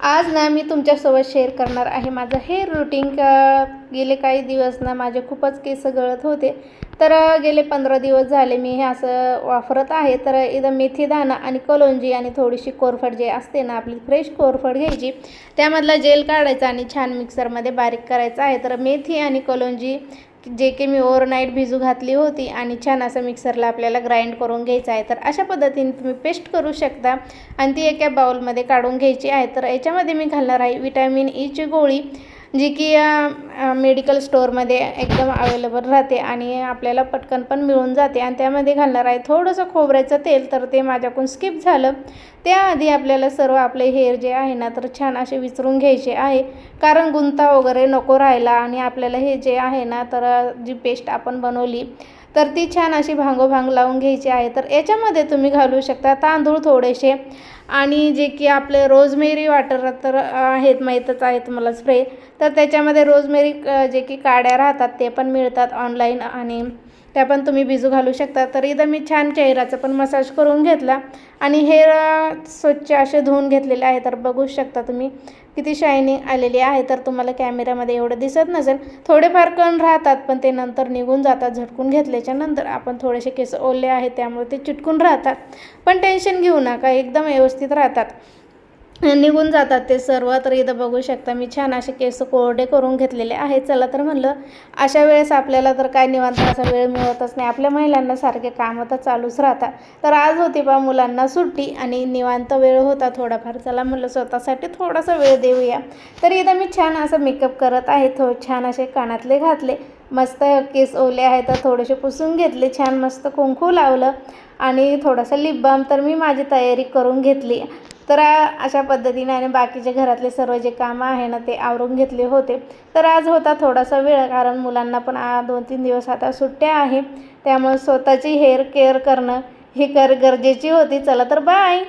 आज ना मी तुमच्यासोबत शेअर करणार आहे माझं हेअर रुटीन का गेले काही दिवस ना माझे खूपच केस गळत होते. तर गेले पंधरा दिवस झाले मी हे असं वापरत आहे. तर इथं मेथी दाणा आणि कलोंजी आणि थोडीशी कोरफड जे असते ना आपली फ्रेश कोरफड घ्यायची त्यामधला जेल काढायचा आणि छान मिक्सरमध्ये बारीक करायचं आहे. तर मेथी आणि कलोंजी जे की मी ओव्हरनाईट भिजू घातली होती आणि छान असं मिक्सरला आपल्याला ग्राइंड करून घ्यायचं आहे. तर अशा पद्धतीने तुम्ही पेस्ट करू शकता आणि ती एका बाउलमध्ये काढून घ्यायची आहे. तर याच्यामध्ये मी घालणार आहे विटॅमिन ईची e गोळी. जी की मेडिकल स्टोअरमध्ये एकदम अवेलेबल राहते आणि आपल्याला पटकन पण मिळून जाते. आणि त्यामध्ये घालणार आहे थोडंसं खोबऱ्याचं तेल तर ते माझ्याकडून स्किप झालं. त्याआधी आपल्याला सर्व आपले हेअर जे आहे ना तर छान असे विचरून घ्यायचे आहे. कारण गुंता वगैरे नको राहायला आणि आपल्याला हे जे आहे ना तर जी पेस्ट आपण बनवली तर ती छान अशी भांगोभांग लावून घ्यायची आहे. तर याच्यामध्ये तुम्ही घालू शकता तांदूळ थोडेसे आणि जे की आपले रोजमेरी वाटर तर आहेत माहीतच आहे तुम्हाला स्प्रे तर त्याच्यामध्ये रोजमेरी जे की काड्या राहतात ते पण मिळतात ऑनलाईन आणि त्या पण तुम्ही भिजू घालू शकता. तर इथं मी छान चेहऱ्याचा पण मसाज करून घेतला आणि हेअर स्वच्छ असे धुवून घेतलेले आहे. तर बघू शकता तुम्ही किती शायनिंग आलेली आहे. तर तुम्हाला कॅमेऱ्यामध्ये एवढं दिसत नसेल. थोडेफार कण राहतात पण ते नंतर निघून जातात. झटकून घेतल्याच्या नंतर आपण थोडेसे केस ओले आहेत त्यामुळे ते चिटकून राहतात. पण टेन्शन घेऊ नका एकदम व्यवस्थित राहतात. निघून जातात ते सर्व. तर इथं बघू शकता मी छान असे केस कोरडे करून घेतलेले आहेत. चला तर म्हणलं अशा वेळेस आपल्याला तर काय निवांत असा वेळ मिळतच नाही. आपल्या महिलांना सारखे कामं तर चालूच राहतात. तर आज होती बा मुलांना सुट्टी आणि निवांत वेळ होता थोडाफार. चला म्हणलं स्वतःसाठी थोडासा वेळ देऊया. तर इथं मी छान असं मेकअप करत आहे. थो छान असे कानातले घातले. मस्त केस ओले आहे तर थोडेसे पुसून घेतले. छान मस्त कुंकू लावलं. आणि थोडासा लिप बाम तर मी माझी तयारी करून घेतली. तर अशा पद्धतीने आणि बाकीचे घरातले सर्व जे कामं आहे ना ते आवरून घेतले होते. तर आज होता थोडासा वेळ कारण मुलांना पण आ दोन तीन दिवस आता सुट्ट्या आहे. त्यामुळे स्वतःची हेअर केअर करणं ही कर गरजेची होती. चला तर बाय!